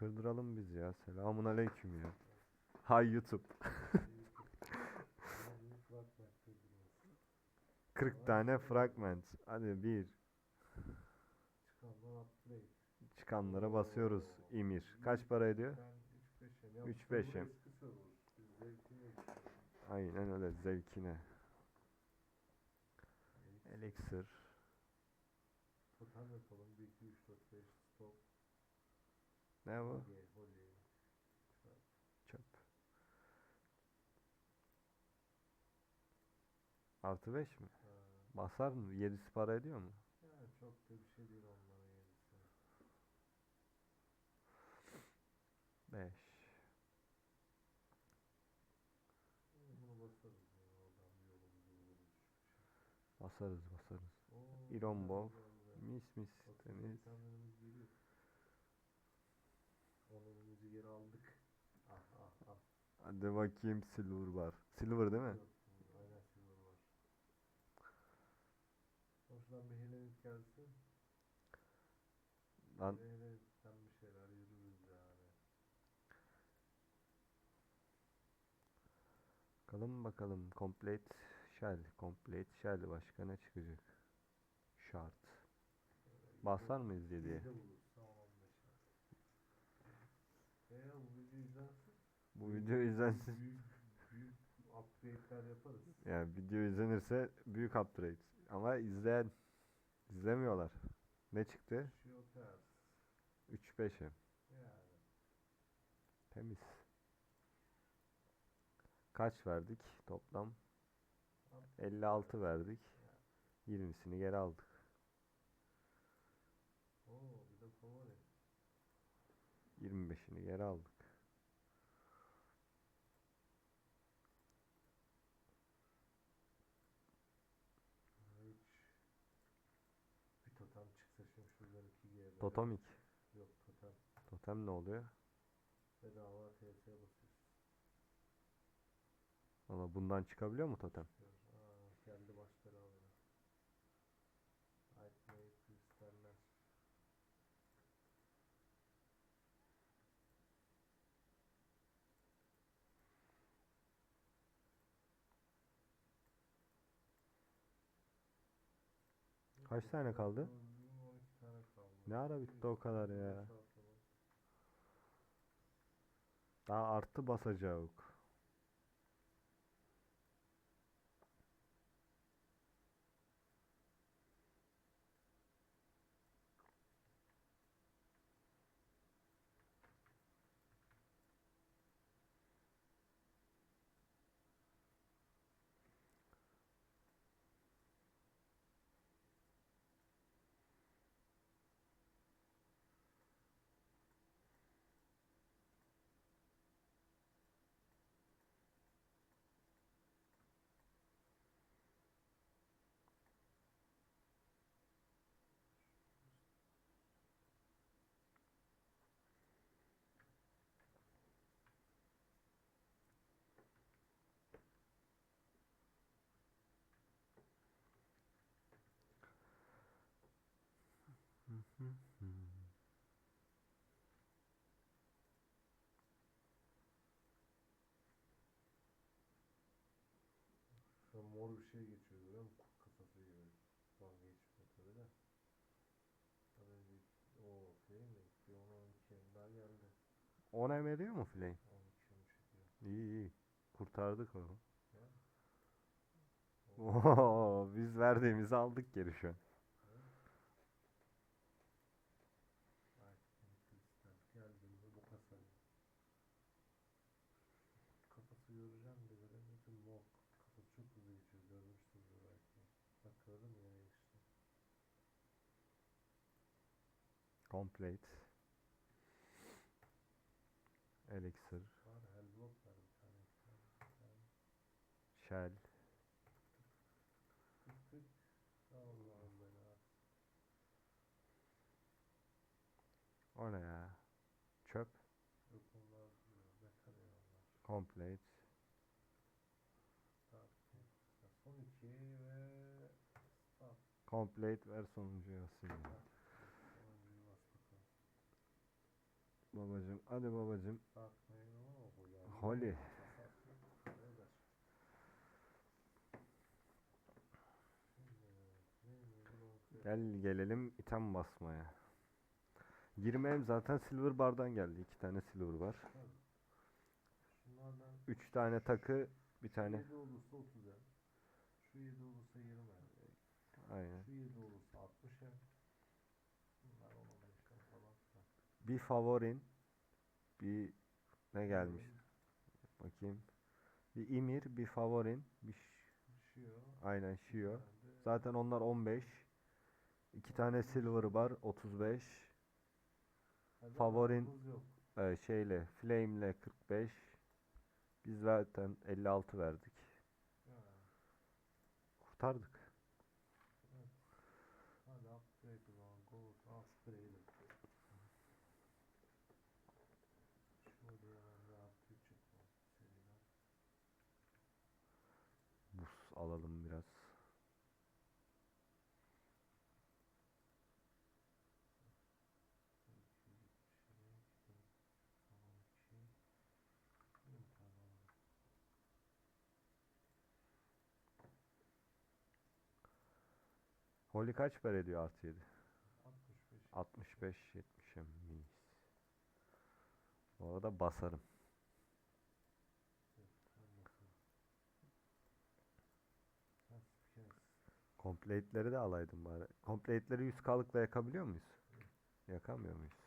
kırdıralım biz ya. Selamun aleyküm ya. Hay YouTube. 40 tane fragment. Hadi bir. Çıkanlara basıyoruz. İmir. Kaç para ediyor? Ben 3-5 hem. Üç beş hem. Eski server. Biz zevkini yaşıyoruz. Aynen öyle zevkine. Elixir. Total yapalım. 1, 2, 3, 4, 5, stop. Ne bu? Holy, holy. Çöp. Artı 5 mi? Ha. Basar mı? 7'si para ediyor mu? Yani çok da bir şey değil onların yerisi. 5. Bunu basarız ya. Oradan bir yolumuzu buluruz. Basarız basarız. Oo, güzel. Mis mis Bakın Onurumuzu geri aldık. Ah ah ah. Hadi bakayım silver var. Silver değil mi? Aynen silver var. Hoşlan bir Helenik gelsin. Lan Hele Helenik'ten bir şeyler yürürüz yani. bakalım bakalım. Complete shell. Complete shell. Başka ne çıkacak? Shard. Basar mıyız yediye? Yedi buluruz. Tamam 15'e. Eğer bu videoyu izlersin. Bu video izlensin. Büyük, büyük upgrade'ler yaparız. Yani video izlenirse büyük upgrade. Ama izleyen izlemiyorlar. Ne çıktı? Şu yok her. 3-5'e. Yani. Temiz. Kaç verdik toplam? 56 verdik. 20'sini geri aldık. Oo. 25'ini geri aldık. Bir totem çıksa şimdi şuradan 2 G. Totemik. Yok totem. Totem ne oluyor? Bedava TS basıyorsun. Valla bundan çıkabiliyor mu totem? Aa, geldi Kaç tane kaldı? 12 tane kaldı. Ne ara bitti o kadar ya? Daha artı basacak. Şu an mor bir şey geçiyor görüyor musun? Kurt kafası gibi. Şu an geçmiyor tabi de. Az önce o flame mi? Bir 10 12 hem daha geldi. 10 em ediyor mu flame? 12 13 ediyor. İyi iyi. Kurtardık onu. Ya. Oo, biz verdiğimizi aldık geri şu an. Aynen kristal geldiğinde bu kasayı. Kafası göreceğim de göremedim. Mor kafası çok hızlı geçiyor. Görmüşsünüzdür belki. Bak gördün mü yine geçti. Complete. Elixir. Var Hellblock var bir tane. iki tane, bir tane. Shell. O ne ya? Çöp. Complete. Complete ver sonuncuyu asayım. ya. Sonuncuyu bas bakalım. Babacım. Hadi babacım. Holly. Gel gelelim item basmaya. 20 em zaten silver bar'dan geldi. 2 tane silver var. 3 tane takı, bir tane. 7 olursa 30 em. Şu 7 olursa 20 em. Aynen. Şu 7 olursa 60 em. Bunlar 10 15 em falan. filan. Bir favorin. Bir ne gelmiş? Bakayım. Bir imir, bir favorin, bir ş- Şiyor. aynen de Zaten onlar 15. 2 tane silver var 35. Hadi favorin-. Ee, şeyle flame'le 45. Biz zaten 56 verdik. Kurtardık. evet. Hadi upgrade o zaman. Go upgrade. Şöyle hemen bir artı 3 yapalım. Seriden. Buz alalım biraz. Holy kaç para ediyor artı 7? 65. 65 70'e miyiz? Bu arada basarım. Complete'leri de alaydım bari. Complete'leri 100k'lıkla yakabiliyor muyuz? Yakamıyor muyuz?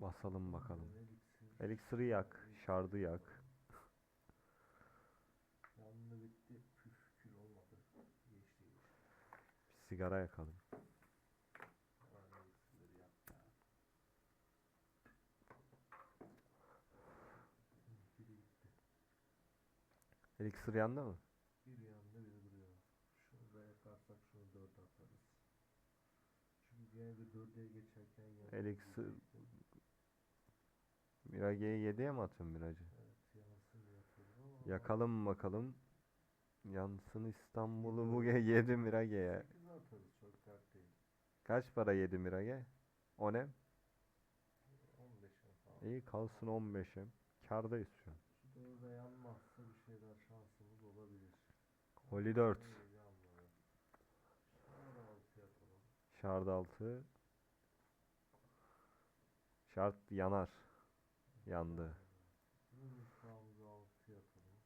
Basalım bakalım. Elixir'i yak, shard'ı yak. Yandı bitti. Püf kül olmadı. Geçti. Bir sigara yakalım. Elixir yandı mı? Bir yanında biri duruyor. Şunu da yakarsak şunu dörde atarız. Çünkü gene bir dörde geçerken yanında Elixir-. Mirage'yi 7'ye mi atıyorsun Miracı? Evet yapıyoruz ama. Yakalım bakalım. Yansın İstanbul'u bu 7 Mirage'ye. 8'e atarız çok dert değil. Kaç para 7 Mirage? O ne? 15'e falan. İyi kalsın 15'e. Kardayız şu an. Dörde yanmazsa bir şeyler şansımız olabilir. Holy 4. İyi, yanmadı. Şuna da altı yapalım. Shard 6. Shard yanar. Yandı. Yunus'umuzu altı yapalım.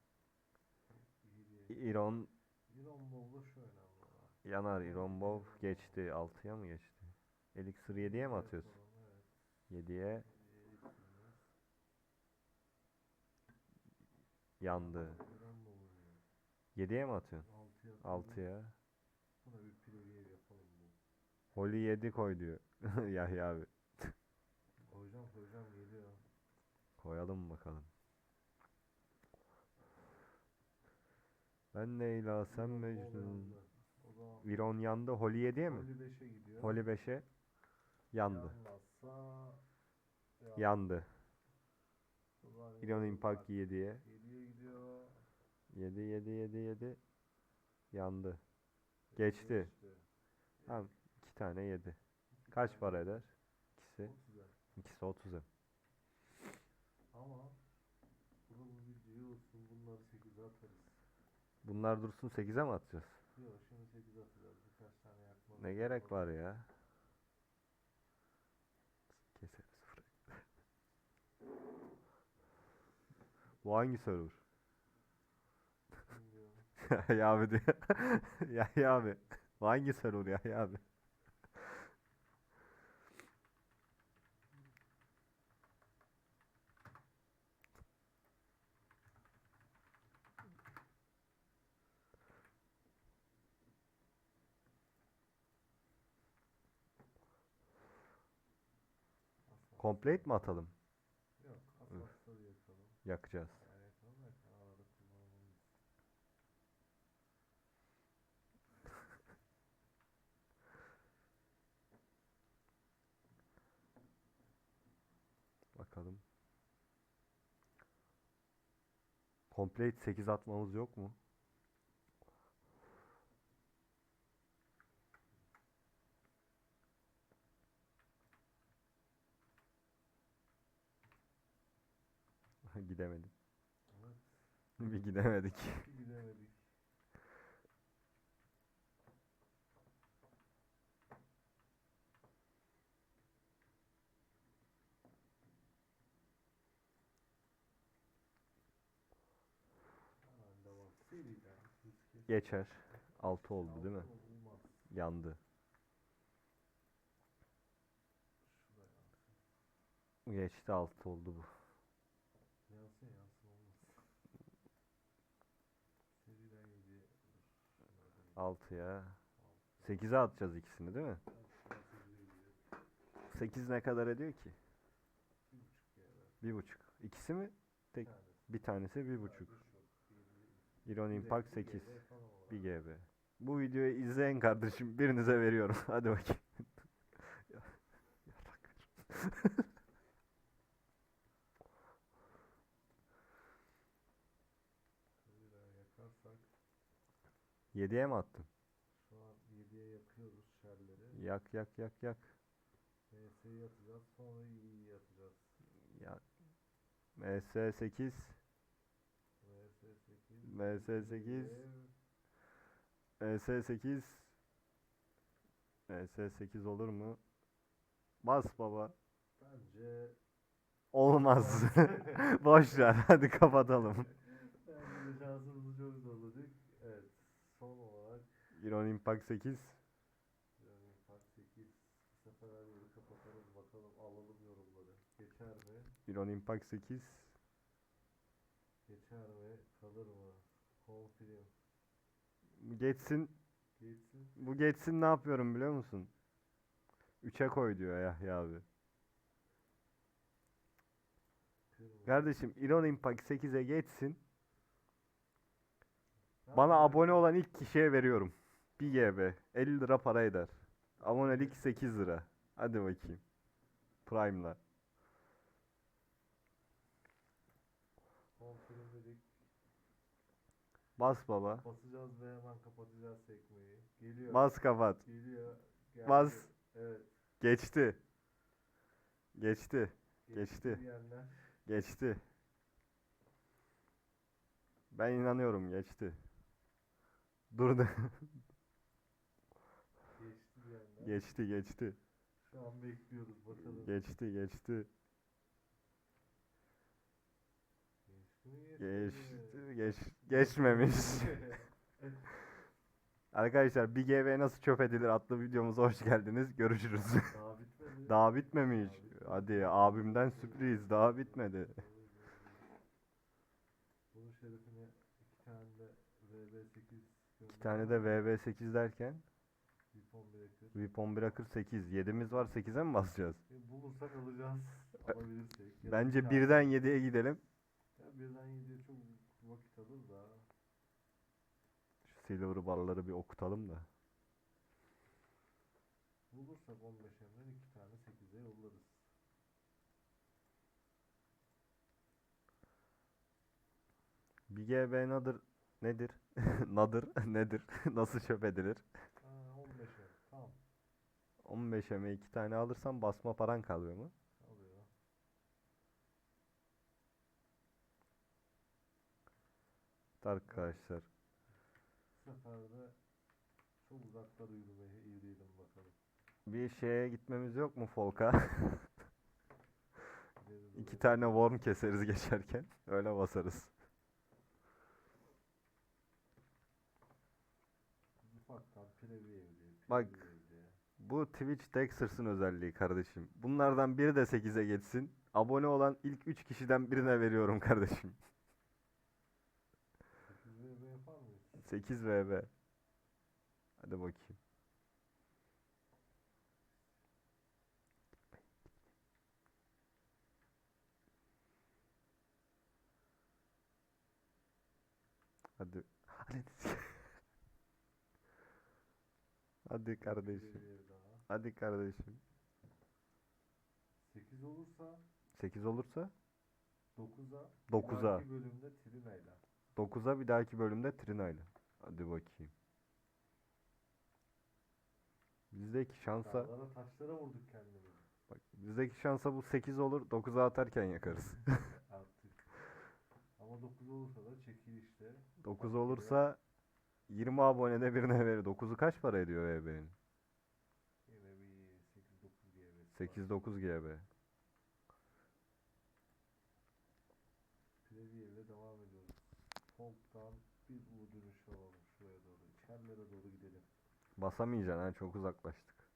İ- İyi. İron İran Bowl'da şu önemli olan. Yanar. İron Bow geçti. 6'ya mı geçti? Elixir 7'ye mi atıyorsun? Yapalım, Evet. 7'ye Elixir'imiz. yandı. İran Bowl'u 7'ye mi atıyorsun? 6 yapalım. 6'ya. Buna bir preview yapalım bu. Holy 7 koy diyor. Yahya abi. Hocam hocam geliyor. Koyalım bakalım. Ben Leyla sen Mecnun. Zaman Viron yandı. Holy 7'ye mi? Holy 5'e gidiyor. Holy 5'e yandı. Yanmazsa Yandı. Viron Impact 7'ye. 7'ye gidiyor. 7 7 7 7 yandı. Geçti. Tamam. 2 tane 7. Kaç para eder? İkisi. 30'a. İkisi 30 em. Ama bu da bu video olsun bunları 8'e atarız. Bunlar dursun 8'e mi atacağız? Yok şimdi 8'e atacağız. Birkaç tane yakmalı. Ne gerek var ya? Keseriz burayı. Bu hangi server? Bilmiyorum. ya abi diyor. Yahya abi. Bu hangi server Yahya abi? Complete mi atalım? Yok yakalım. Yakacağız. Yani yakalım da arada kullanmamız. bakalım. Complete 8 atmamız yok mu? Gidemedik. Evet. Bir gidemedik. Gidemedik. Geçer. 6 oldu değil mi? Yandı. Geçti 6 oldu bu. 6'ya. 8'e atacağız ikisini değil mi? 8 ne kadar ediyor ki? 1,5. İkisi mi? Tek bir tanesi 1,5. Iron Impact 8. 1 GB. Bu videoyu izleyen kardeşim birinize veriyorum. Hadi bakayım. 7'ye mi attın? şu an 7'ye yakıyoruz şerleri. Yak yak yak yak. MS'yi atacağız sonra İ'yi atacağız. Ya. MS8. MS8. MS8. MS8. MS8 olur mu? Bas baba. Bence Olmaz. Boş ver. Hadi kapatalım. Bence şansımızı çok zorladık. Evet. Son olarak Iron Impact 8. yani Impact 8 bu sefer her yeri kapatalım bakalım alalım yorumları. Geçer mi? Iron Impact 8. Geçer mi? Kalır mı? Confidence. Geçsin. Geçsin. Bu geçsin ne yapıyorum biliyor musun? 3'e koy diyor Yahya abi. Kırmızı. Kardeşim Iron Impact 8'e geçsin. Bana abone olan ilk kişiye veriyorum. 1 GB. 50 lira para eder. Abonelik 8 lira. Hadi bakayım. Prime'la. Bas baba. Basacağız ve hemen kapatacağız sekmeyi. Geliyor. Bas kapat. Geliyor. Geldi. Bas. Evet. Geçti. Geçti. Geçti. Geçti. Ben inanıyorum geçti. Diyenler. geçti geçti. Şu an bekliyoruz bakalım. Geçti geçti. Geçti mi Geçti. Geç, geçmemiş. Arkadaşlar bir GB nasıl çöp edilir adlı videomuza hoş geldiniz. Görüşürüz. Daha bitmedi. Daha bitmemiş. Hadi abimden sürpriz daha bitmedi. Bunun şerefine iki tane de VB8 İki tane de VB8 derken Weapon Breaker 8. 7'miz var 8'e mi basacağız? E, bulursak alacağız. Alabilirsek. Ya Bence bir birden 7'ye gidelim. Ya birden 7'ye çok vakit alır da. Şu silver barları bir okutalım da. Bulursak 15'emden iki tane 8'e yollarız. Bir GB nadir nedir? nadir nedir? Nasıl çöp edilir? Ha 15'e. Tamam. 15'e mi 2 tane alırsam basma paran kalıyor mu? Alıyor. Arkadaşlar Bu sefer de çok uzaklara yürümeye yürüyelim bakalım. bir şeye gitmemiz yok mu Folk'a? İki tane worm keseriz geçerken. Öyle basarız. Bak. Bu Twitch Dexers'ın özelliği kardeşim. Bunlardan biri de 8'e geçsin. Abone olan ilk 3 kişiden birine veriyorum kardeşim. 8 VB yapar mıyız? 8 VB. Hadi bakayım. Hadi. Hadi kardeşim. Hadi kardeşim. 8 olursa 8 olursa 9'a 9'a. Bir bölümde Trina'yla. 9'a bir dahaki bölümde Trina'yla. Hadi bakayım. Bizdeki şansa Dağlara taşlara vurduk kendimizi. bak bizdeki şansa bu 8 olur 9'a atarken yakarız. Artık. Ama 9 olursa da çekilişte 9 olursa 20 abonede birine verir. 9'u kaç para ediyor EB'nin? yine bir 8-9 GB. 8-9 GB. Preview ile devam ediyoruz. Font'tan bir U dönüşü alalım şuraya doğru. İçerilere doğru gidelim. Basamayacaksın ha çok uzaklaştık.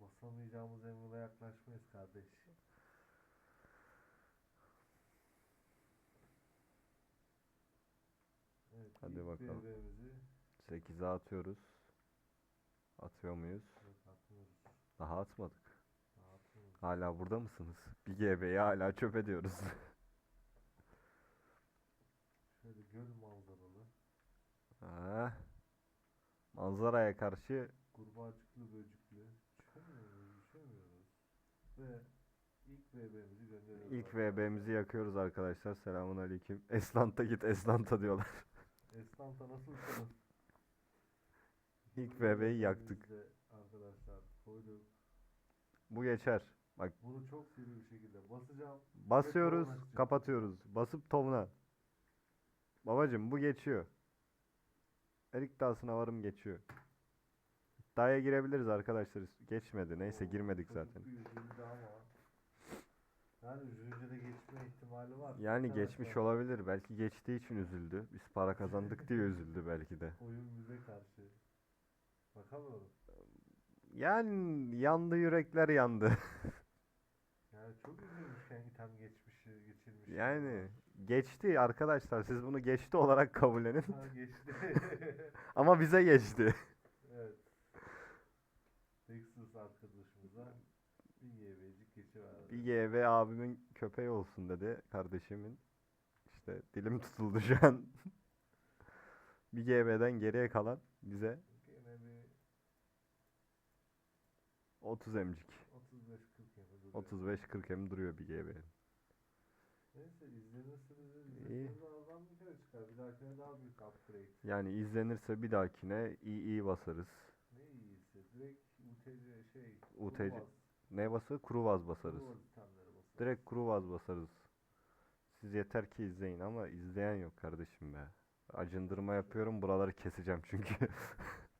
Basamayacağımız emrine yaklaşmayız kardeş. Evet, Hadi bakalım. BB'mizi 8'e atıyoruz. Atıyor muyuz? Daha atmadık. Daha. Hala burada mısınız? Bir GB'yi hala çöp ediyoruz. Şöyle göl manzaralı, Ha. Manzaraya karşı kurbağacıklı böcüklü. Düşemiyoruz, düşemiyoruz. Ve ilk BB'mizi gönderiyoruz. ilk. VB'mizi yakıyoruz arkadaşlar. Selamun aleyküm. Eslanta git Eslanta diyorlar. Esnafta nasılsınız? İlk VB'yi yaktık. Arkadaşlar koyduk. Bu geçer. Bak Bunu çok seri bir şekilde basacağım. basıyoruz, kapatıyoruz. Basıp tovuna. Babacım bu geçiyor. Erik dağısına varım geçiyor. İddiaya girebiliriz arkadaşlar. Geçmedi. Neyse girmedik çocuk zaten. bir üzüldü ama. Yani üzülünce de geçme ihtimali var. Yani geçmiş olabilir. Belki geçtiği için üzüldü. Biz para kazandık diye üzüldü belki de. Oyun bize karşı. Bakamıyorum. Yani yandı yürekler yandı. Yani çok üzülmüşken item geçmişi geçirmiş. Yani geçti arkadaşlar. Siz bunu geçti olarak kabullenin. Ha, geçti. Ama bize geçti. evet. Nexus arkadaşımıza bir YB'cik geçiverdi. Bir GB abimin köpeği olsun dedi kardeşimin. İşte dilim tutuldu şu an. bir GB'den geriye kalan bize Gene bir 30 emcik. 35-40 yapı duruyor. 35-40 em duruyor bir GB. Neyse izlenirse İyi. izlenirse bir kere çıkar. Bir dahakine daha büyük upgrade. Yani izlenirse bir dahakine iyi iyi basarız. Ne iyiyse direkt UTC şey UTC Kurvaz, Ne bası? Kuru vaz basarız. İtemleri basarız. Direkt kuru vaz basarız. Siz yeter ki izleyin ama izleyen yok kardeşim be. Acındırma yapıyorum buraları keseceğim çünkü.